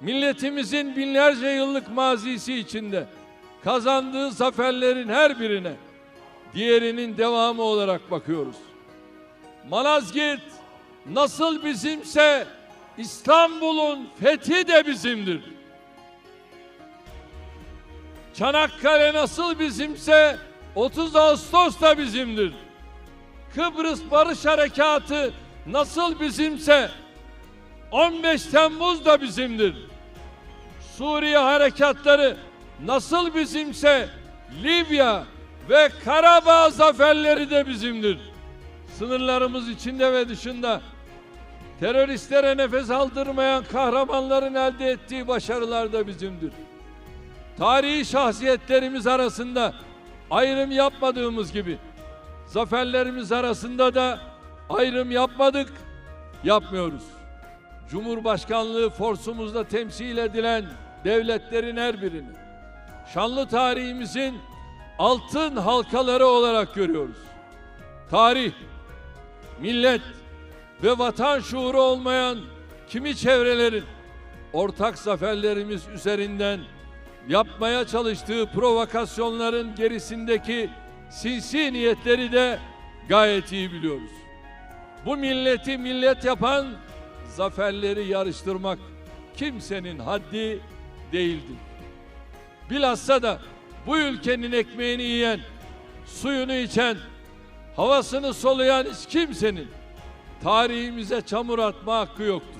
milletimizin binlerce yıllık mazisi içinde kazandığı zaferlerin her birine diğerinin devamı olarak bakıyoruz. Malazgirt nasıl bizimse İstanbul'un fethi de bizimdir. Çanakkale nasıl bizimse 30 Ağustos da bizimdir. Kıbrıs Barış Harekatı nasıl bizimse 15 Temmuz da bizimdir. Suriye harekatları nasıl bizimse Libya ve Karabağ zaferleri de bizimdir. Sınırlarımız içinde ve dışında teröristlere nefes aldırmayan kahramanların elde ettiği başarılar da bizimdir. Tarihi şahsiyetlerimiz arasında ayrım yapmadığımız gibi zaferlerimiz arasında da ayrım yapmadık, yapmıyoruz. Cumhurbaşkanlığı forsumuzda temsil edilen devletlerin her birini şanlı tarihimizin altın halkaları olarak görüyoruz. Tarih, millet ve vatan şuuru olmayan kimi çevrelerin ortak zaferlerimiz üzerinden yapmaya çalıştığı provokasyonların gerisindeki sinsi niyetleri de gayet iyi biliyoruz. Bu milleti millet yapan zaferleri yarıştırmak kimsenin haddi değildir. Bilhassa da bu ülkenin ekmeğini yiyen, suyunu içen, havasını soluyan hiç kimsenin tarihimize çamur atma hakkı yoktur.